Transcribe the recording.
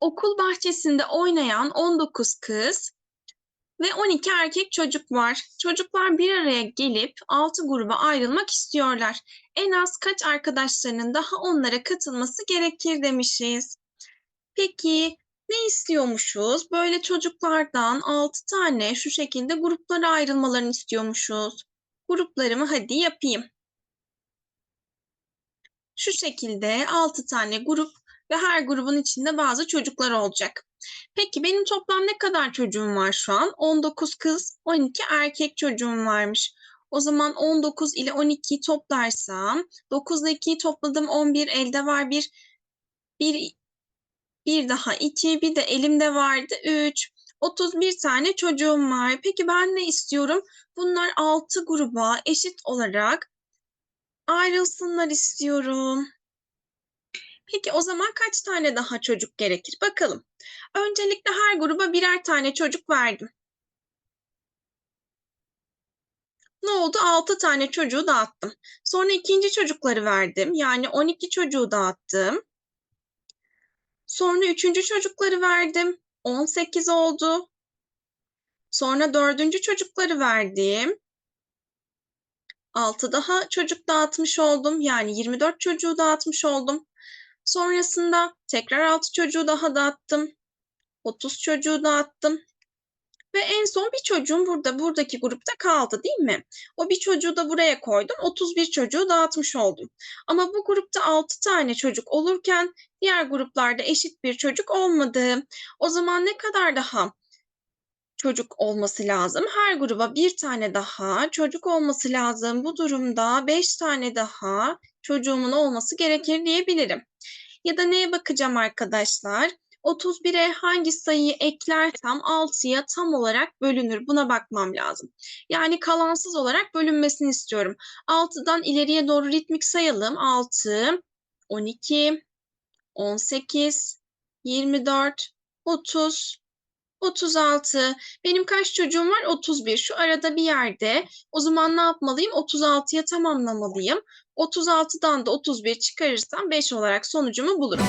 Okul bahçesinde oynayan 19 kız ve 12 erkek çocuk var. Çocuklar bir araya gelip 6 gruba ayrılmak istiyorlar. En az kaç arkadaşlarının daha onlara katılması gerekir demişiz. Peki ne istiyormuşuz? Böyle çocuklardan 6 tane şu şekilde gruplara ayrılmalarını istiyormuşuz. Gruplarımı hadi yapayım. Şu şekilde 6 tane grup ve her grubun içinde bazı çocuklar olacak. Peki benim toplam ne kadar çocuğum var şu an? 19 kız, 12 erkek çocuğum varmış. O zaman 19 ile 12'yi toplarsam 9 ile 2'yi topladım 11 elde var bir bir bir daha 2 bir de elimde vardı 3 31 tane çocuğum var. Peki ben ne istiyorum? Bunlar 6 gruba eşit olarak ayrılsınlar istiyorum. Peki o zaman kaç tane daha çocuk gerekir? Bakalım. Öncelikle her gruba birer tane çocuk verdim. Ne oldu? 6 tane çocuğu dağıttım. Sonra ikinci çocukları verdim. Yani 12 çocuğu dağıttım. Sonra üçüncü çocukları verdim. 18 oldu. Sonra dördüncü çocukları verdim. 6 daha çocuk dağıtmış oldum. Yani 24 çocuğu dağıtmış oldum. Sonrasında tekrar 6 çocuğu daha dağıttım. 30 çocuğu dağıttım. Ve en son bir çocuğum burada, buradaki grupta kaldı değil mi? O bir çocuğu da buraya koydum. 31 çocuğu dağıtmış oldum. Ama bu grupta 6 tane çocuk olurken diğer gruplarda eşit bir çocuk olmadı. O zaman ne kadar daha çocuk olması lazım? Her gruba bir tane daha çocuk olması lazım. Bu durumda 5 tane daha çocuğumun olması gerekir diyebilirim. Ya da neye bakacağım arkadaşlar? 31'e hangi sayıyı eklersem 6'ya tam olarak bölünür. Buna bakmam lazım. Yani kalansız olarak bölünmesini istiyorum. 6'dan ileriye doğru ritmik sayalım. 6, 12, 18, 24, 30, 36. Benim kaç çocuğum var? 31. Şu arada bir yerde. O zaman ne yapmalıyım? 36'ya tamamlamalıyım. 36'dan da 31 çıkarırsam 5 olarak sonucumu bulurum.